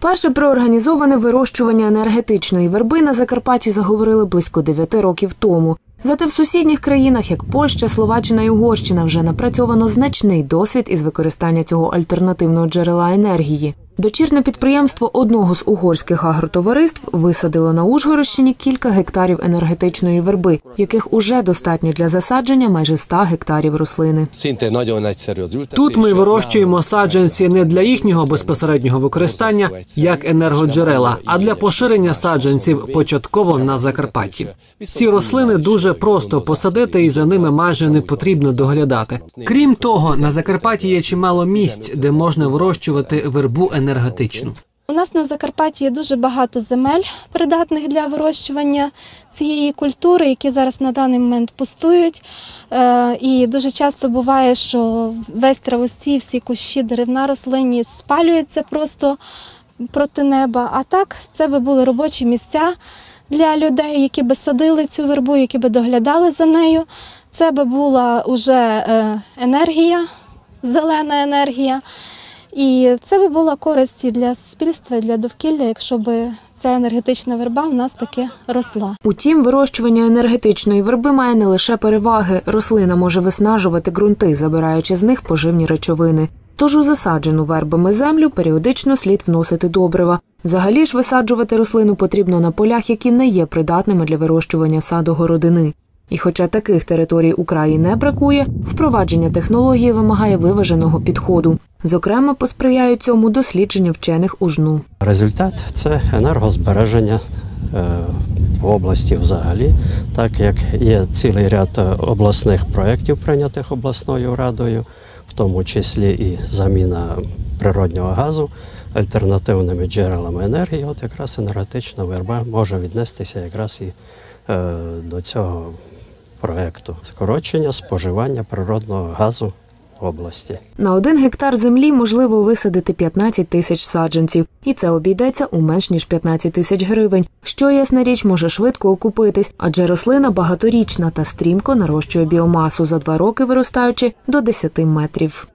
Перше про організоване вирощування енергетичної верби на Закарпатті заговорили близько 9 років тому. Зате в сусідніх країнах, як Польща, Словаччина і Угорщина, вже напрацьовано значний досвід із використання цього альтернативного джерела енергії. Дочірне підприємство одного з угорських агротовариств висадило на Ужгородщині кілька гектарів енергетичної верби, яких уже достатньо для засадження майже 100 гектарів рослини. Тут ми вирощуємо саджанці не для їхнього безпосереднього використання як енергоджерела, а для поширення саджанців початково на Закарпатті. Ці рослини дуже просто посадити, і за ними майже не потрібно доглядати. Крім того, на Закарпатті є чимало місць, де можна вирощувати вербу енергетичну. У нас на Закарпатті є дуже багато земель, придатних для вирощування цієї культури, які зараз на даний момент пустують. Е, І дуже часто буває, що весь травостій, всі кущі, деревна рослинність спалюється просто проти неба. А так, це би були робочі місця для людей, які би садили цю вербу, які би доглядали за нею. Це би була уже е, енергія, зелена енергія. І це би була користь і для суспільства, і для довкілля, якщо б ця енергетична верба в нас таки росла. Утім, вирощування енергетичної верби має не лише переваги. Рослина може виснажувати ґрунти, забираючи з них поживні речовини. Тож у засаджену вербами землю періодично слід вносити добрива. Взагалі ж висаджувати рослину потрібно на полях, які не є придатними для вирощування садогородини. І хоча таких територій у краї не бракує, впровадження технології вимагає виваженого підходу. Зокрема, посприяють цьому дослідження вчених у жну. Результат це енергозбереження е, в області взагалі, так як є цілий ряд е, обласних проєктів, прийнятих обласною радою, в тому числі і заміна природнього газу альтернативними джерелами енергії. От якраз енергетична верба може віднестися якраз і е, до цього проєкту скорочення споживання природного газу області. На один гектар землі можливо висадити 15 тисяч саджанців, і це обійдеться у менш ніж 15 тисяч гривень, що ясна річ може швидко окупитись, адже рослина багаторічна та стрімко нарощує біомасу за два роки виростаючи до 10 метрів.